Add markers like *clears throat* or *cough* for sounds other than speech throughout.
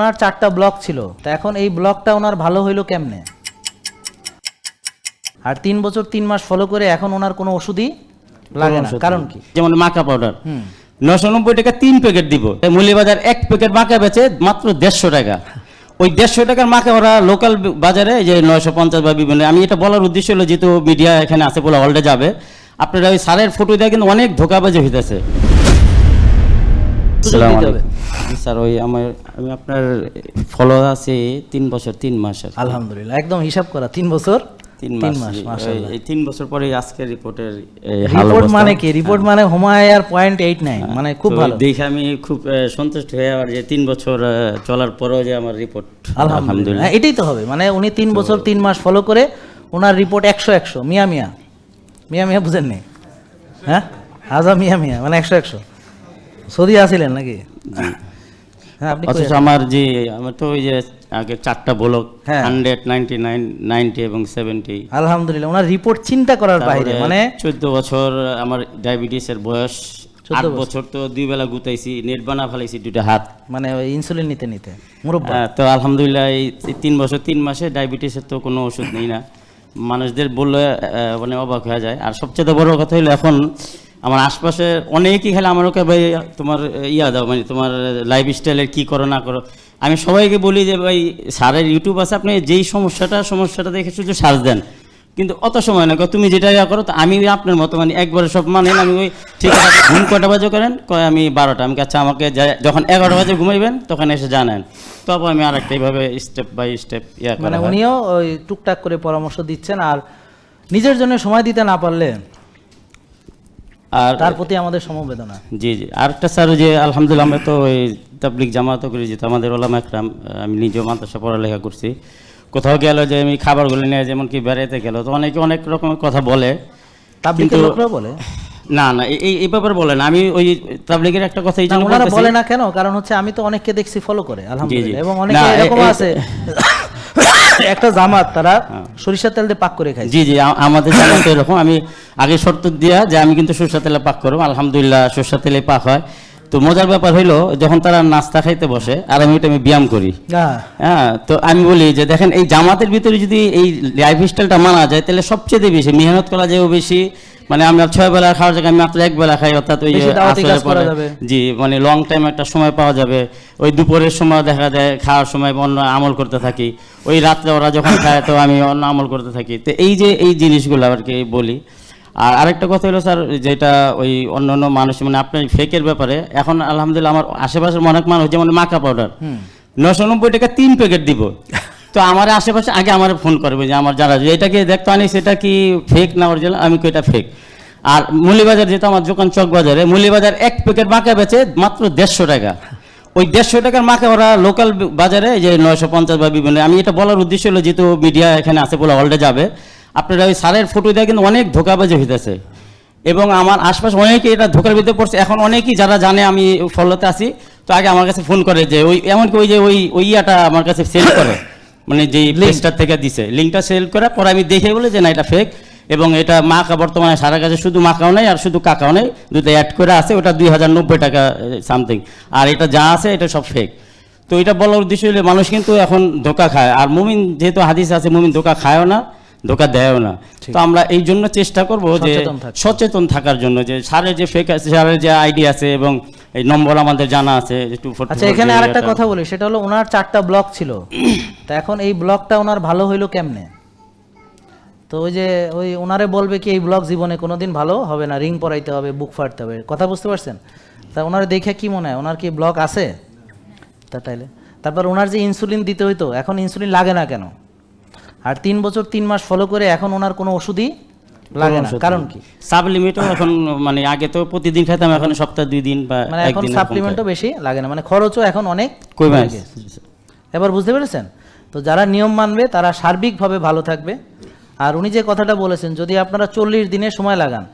ওনার চারটা ব্লক ছিল। তা এখন এই ব্লকটা ওনার ভালো হইল কেমনে? আর তিন বছর তিন মাস ফলো করে এখন ওনার কোনো ওষুধই লাগে না। কারণ কি? যেমন মাকা পাউডার নশো নব্বই টাকা তিন প্যাকেট দিব। মূল্যবাজার এক প্যাকেট মাকা বেচে মাত্র দেড়শো টাকা। ওই দেড়শো টাকার মাকা ওরা লোকাল বাজারে যে নয়শো পঞ্চাশ বা বিভিন্ন আমি এটা বলার উদ্দেশ্য হলো যেহেতু মিডিয়া এখানে আছে বলে অলরেডি যাবে। আপনারা ওই সারের ফটো দিয়ে কিন্তু অনেক ধোকাবাজি হইতেছে। সুযোগ আসসালামু দিতে হবে। আলাইকুম। স্যার ওই আমার আমি আপনার ফলো আছে তিন বছর তিন মাস আলহামদুলিল্লাহ একদম হিসাব করা তিন বছর? তিন মাস এই- তিন বছর পরে আজকের রিপোর্টের রিপোর্ট মানে কি? রিপোর্ট মানে হোমায়ার পয়েন্ট এইট নাইন মানে খুব ভালো। দেখে আমি খুব সন্তুষ্ট হয়ে আর যে তিন বছর চলার পরেও যে আমার রিপোর্ট। আলহামদুলিল্লাহ। হ্যাঁ, এটাই তো হবে। মানে উনি তিন বছর তিন মাস ফলো করে ওনার রিপোর্ট একশো একশো মিয়া মিয়া। মিয়া মিয়া বুঝেন নি হ্যাঁ? হাজা মিয়া মিয়া মানে একশো একশো। সৌদি আসিলেন নাকি? হ্যাঁ কই অথচ আমার যে আমার তো ওই যে আগে চারটা ব্লক হ্যাঁ। হান্ড্রেড নাইনটি নাইন নাইনটি এবং সেভেন্টি। আলহামদুলিল্লাহ ওনার রিপোর্ট চিন্তা করার বাইরে মানে চোদ্দ বছর আমার ডায়াবেটিসের বয়স 14 আট বছর। তো দুই বেলা গুতাইছি নেট বানা ফেলাইছি দুটো হাত। মানে ওই ইনসুলিন নিতে নিতে হ্যাঁ, তো আলহামদুলিল্লাহ এই তিন বছর তিন মাসে ডায়াবেটিসের তো কোনো ওষুধ নেই না। মানুষদের বললে মানে অবাক হয়ে যায়। আর সবচেয়ে বড় কথা হলো এখন আমার আশপাশে অনেকেই খেলে আমার ওকে ভাই তোমার ইয়া দাও মানে তোমার লাইফ স্টাইলের কী করো না করো? আমি সবাইকে বলি যে ভাই স্যারের ইউটিউব আছে আপনি যেই সমস্যাটা সমস্যাটা দেখে শুধু সার্চ দেন। কিন্তু অত সময় না তুমি যেটা ইয়া করো তো আমি আপনার মতো মানে একবারে সব মানেন আমি ওই ঠিক আছে ঘুম কটা বাজে করেন? কয় আমি বারোটা। আমি কাছে আমাকে যখন এগারো বাজে ঘুমাইবেন তখন এসে জানেন। তবে আমি আরেকটা এইভাবে স্টেপ বাই স্টেপ ইয়া মানে উনিও ওই টুকটাক করে পরামর্শ দিচ্ছেন আর নিজের জন্য সময় দিতে না পারলে আর তার প্রতি আমাদের সমবেদনা। জি জি। আরেকটা স্যার যে আলহামদুলিল্লাহ আমরা তো ওই তাবলিক জামাতও করি যেত আমাদের ওলামা একরাম আমি নিজেও মাদ্রাসা পড়ালেখা করছি। কোথাও গেল যে আমি খাবারগুলো নিয়ে যেমন কি বেড়াইতে গেল তো অনেকে অনেক রকমের কথা বলে। তাবলিকের লোকরা বলে। না না এই- এই এই ব্যাপারে বলে না। আমি ওই তাবলিগের একটা কথা এই জন্য বলে না কেন? কারণ হচ্ছে আমি তো অনেককে দেখছি ফলো করে আলহামদুলিল্লাহ। এবং অনেকে এরকম আছে। *laughs* একটা জামাত তারা সরিষার তেল দিয়ে পাক করে খায়। জি জি আমাদের জামাত এরকম। আমি আগে শর্ত দিয়া যে আমি কিন্তু সরিষা তেলে পাক করব। আলহামদুলিল্লাহ সরিষা তেলে পাক হয়। তো মজার ব্যাপার হইল যখন তারা নাস্তা খাইতে বসে আর আমি ওইটা আমি ব্যায়াম করি। হ্যাঁ তো আমি বলি যে দেখেন এই জামাতের ভিতরে যদি এই লাইফ স্টাইলটা মানা যায় তাহলে সবচেয়ে বেশি মেহনত করা যায়ও বেশি। মানে আমরা ছয় বেলা খাওয়ার জায়গায় মাত্র এক বেলা খাই অর্থাৎ ওই পরে- জি মানে লং টাইম একটা সময় পাওয়া যাবে। ওই দুপুরের সময় দেখা যায় খাওয়ার সময় অন্য আমল করতে থাকি। ওই রাত্রে ওরা যখন খায় তো আমি অন্য আমল করতে থাকি। তো এই যে এই জিনিসগুলো আর কি বলি। আর আরেকটা কথা হলো স্যার যেটা ওই অন্য অন্য মানুষ মানে আপনার ফেকের ব্যাপারে এখন আলহামদুলিল্লাহ আমার আশেপাশের অনেক মানুষ যেমন মাকা পাউডার নশো নব্বই টাকা তিন প্যাকেট দিব। *laughs* তো আমার আশেপাশে আগে আমার ফোন করবে যে আমার যারা এটাকে দেখতো আনি সেটা কি ফেক না অরিজিনাল আমি কই এটা ফেক আর মুলিবাজার যেটা আমার দোকান চক বাজারে মুলিবাজার এক প্যাকেট মাকা বেচে মাত্র দেড়শো টাকা। ওই দেড়শো টাকার মাকে ওরা লোকাল বাজারে যে নয়শো পঞ্চাশ বা বিভিন্ন আমি এটা বলার উদ্দেশ্য হলো যেহেতু মিডিয়া এখানে আছে বলে অলরেডি যাবে। আপনারা ওই সারের ফটো দিয়ে কিন্তু অনেক ধোকাবাজি হইতেছে। এবং আমার আশপাশে অনেকে এটা ধোকার ভিতরে পড়ছে। এখন অনেকেই যারা জানে আমি ফলোতে আছি তো আগে আমার কাছে ফোন করে যে ওই এমনকি ওই যে ওই ওই ইয়াটা আমার কাছে সেল করে। মানে যেই প্লেসটার থেকে দিছে। লিঙ্কটা সেল করে পরে আমি দেখে বলে যে না এটা ফেক এবং এটা মাকা বর্তমানে সারা কাছে শুধু মাকাও নেই আর শুধু কাকাও নেই। দুটো অ্যাড করে আছে ওটা দুই হাজার নব্বই টাকা সামথিং আর এটা যা আছে এটা সব ফেক তো এটা বলার উদ্দেশ্য হলে মানুষ কিন্তু এখন ধোকা খায়। আর মুমিন যেহেতু হাদিস আছে মুমিন ধোকা খায়ও না। ধোকা দেয়ও না। তো আমরা এই জন্য চেষ্টা করব যে সচেতন থাকার জন্য যে সারের যে ফেক আছে সারের যে আইডি আছে এবং এই নম্বর আমাদের জানা আছে টু আচ্ছা এখানে আরেকটা কথা বলি সেটা হলো ওনার চারটা ব্লক ছিল। *clears throat* তা এখন এই ব্লকটা ওনার ভালো হইল কেমনে? তো ওই যে ওই ওনারে বলবে কি এই ব্লক জীবনে কোনোদিন ভালো হবে না রিং পরাইতে হবে বুক ফাটতে হবে। কথা বুঝতে পারছেন? তা ওনার দেখে কি মনে হয়? ওনার কি ব্লক আছে? তা তাইলে তারপর ওনার যে ইনসুলিন দিতে হইতো এখন ইনসুলিন লাগে না কেন? আর তিন বছর তিন মাস ফলো করে এখন ওনার কোনো ওষুধই লাগে না। কারণ কি? সাব এখন মানে আগে তো প্রতিদিন খেতাম এখন সপ্তাহে দুই দিন বা মানে এখন সাপ্লিমেন্টও বেশি লাগে না। মানে খরচও এখন অনেক কমে গেছে। এবার বুঝতে পেরেছেন? তো যারা নিয়ম মানবে তারা সার্বিকভাবে ভালো থাকবে। আর উনি যে কথাটা বলেছেন যদি আপনারা চল্লিশ দিনে সময় লাগান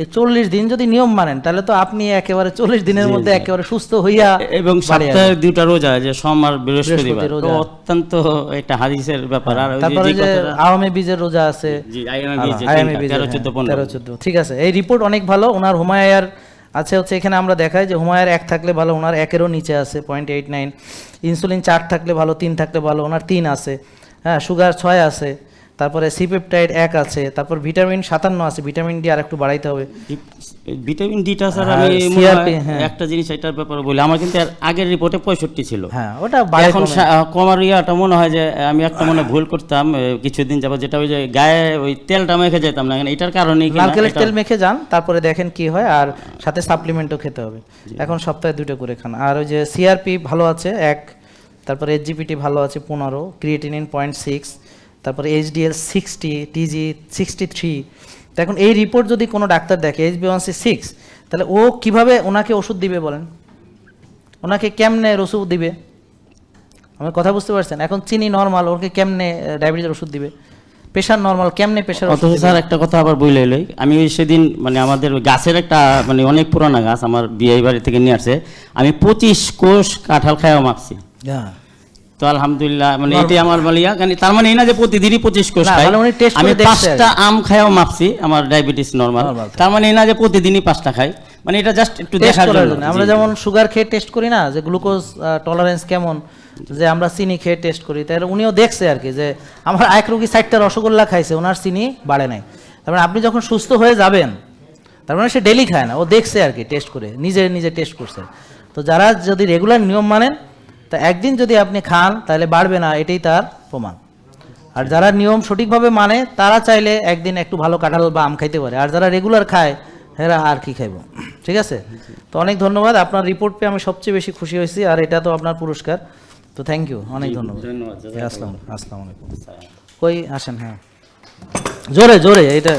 এই চল্লিশ দিন যদি নিয়ম মানেন তাহলে তো আপনি একেবারে চল্লিশ দিনের মধ্যে একেবারে সুস্থ হইয়া এবং সপ্তাহে দুইটা রোজা যে সোম আর বৃহস্পতিবার। অত্যন্ত একটা হাদিসের ব্যাপার। আর তারপরে যে আওয়ামী বীজের রোজা আছে। বীজ তেরো, হ্যাঁ, চোদ্দ। ঠিক আছে এই রিপোর্ট অনেক ভালো। ওনার হুমায়ার আচ্ছা হচ্ছে এখানে আমরা দেখাই যে হুমায়ের এক থাকলে ভালো ওনার একেরও নিচে আছে পয়েন্ট এইট নাইন ইনসুলিন চার থাকলে ভালো তিন থাকলে ভালো ওনার তিন আছে। হ্যাঁ সুগার ছয় আছে। তারপরে সিপেপটাইড এক আছে তারপর ভিটামিন সাতান্ন আছে ভিটামিন ডি আর একটু বাড়াইতে হবে। ভিটামিন ডিটা স্যার হ্যাঁ, আমি হয় হ্যাঁ। একটা জিনিস এটার ব্যাপারে বলি আমার কিন্তু আগের রিপোর্টে পঁয়ষট্টি ছিল। হ্যাঁ ওটা এখন কমার ইয়াটা মনে হয় যে আমি একটা মনে ভুল করতাম কিছুদিন যাবত যেটা ওই যে গায়ে ওই তেলটা মেখে যেতাম না এখন এটার কারণেই কিনা নারকেলের তেল মেখে যান তারপরে দেখেন কি হয় আর সাথে সাপ্লিমেন্টও খেতে হবে। এখন সপ্তাহে দুটো করে খান। আর ওই যে সিআরপি ভালো আছে এক তারপরে এইচজিপিটি ভালো আছে পনেরো ক্রিয়েটিনিন পয়েন্ট সিক্স তারপরে HDL sixty TG sixty three তো এখন এই রিপোর্ট যদি কোনো ডাক্তার দেখে H B one C six তাহলে ও কীভাবে ওনাকে ওষুধ দিবে বলেন? ওনাকে কেমনে ওষুধ দিবে? আমার কথা বুঝতে পারছেন? এখন চিনি নর্মাল ওকে কেমনে ডায়াবেটিসের ওষুধ দিবে? প্রেশার নর্মাল কেমনে প্রেশার অথচ স্যার একটা কথা আবার বলে এলোই আমি ওই সেদিন মানে আমাদের গাছের একটা মানে অনেক পুরানা গাছ আমার বিয়ে বাড়ি থেকে নিয়ে আসছে আমি পঁচিশ কোষ কাঁঠাল খাইও মাখছি হ্যাঁ তো আলহামদুলিল্লাহ মানে এটাই আমার বলিয়া কারণ তার মানে এই না যে প্রতিদিনই পঁচিশ কোষ খাই। মানে আমি পাঁচটা আম খাইও মাপছি আমার ডায়াবেটিস নর্মাল তার মানে এই না যে প্রতিদিনই পাঁচটা খাই। মানে এটা জাস্ট একটু দেখার জন্য। আমরা যেমন সুগার খেয়ে টেস্ট করি না যে গ্লুকোজ টলারেন্স কেমন যে আমরা চিনি খেয়ে টেস্ট করি তাই উনিও দেখছে আর কি যে আমার এক রুগী ষাটটা রসগোল্লা খাইছে ওনার চিনি বাড়ে নাই। তার মানে আপনি যখন সুস্থ হয়ে যাবেন তার মানে সে ডেলি খায় না ও দেখছে আর কি টেস্ট করে নিজে নিজে টেস্ট করছে। তো যারা যদি রেগুলার নিয়ম মানেন তা একদিন যদি আপনি খান তাহলে বাড়বে না এটাই তার প্রমাণ। আর যারা নিয়ম সঠিকভাবে মানে তারা চাইলে একদিন একটু ভালো কাঁঠাল বা আম খাইতে পারে। আর যারা রেগুলার খায় হেরা আর কি খাইব? ঠিক আছে? তো অনেক ধন্যবাদ। আপনার রিপোর্ট পেয়ে আমি সবচেয়ে বেশি খুশি হয়েছি আর এটা তো আপনার পুরস্কার। তো থ্যাংক ইউ অনেক ধন্যবাদ। ধন্যবাদ আসসালাম আসসালামু আলাইকুম। কই আসেন হ্যাঁ। জোরে জোরে এটা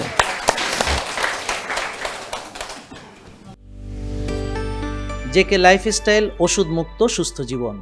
জেকে লাইফস্টাইল ওষুধ মুক্ত সুস্থ জীবন।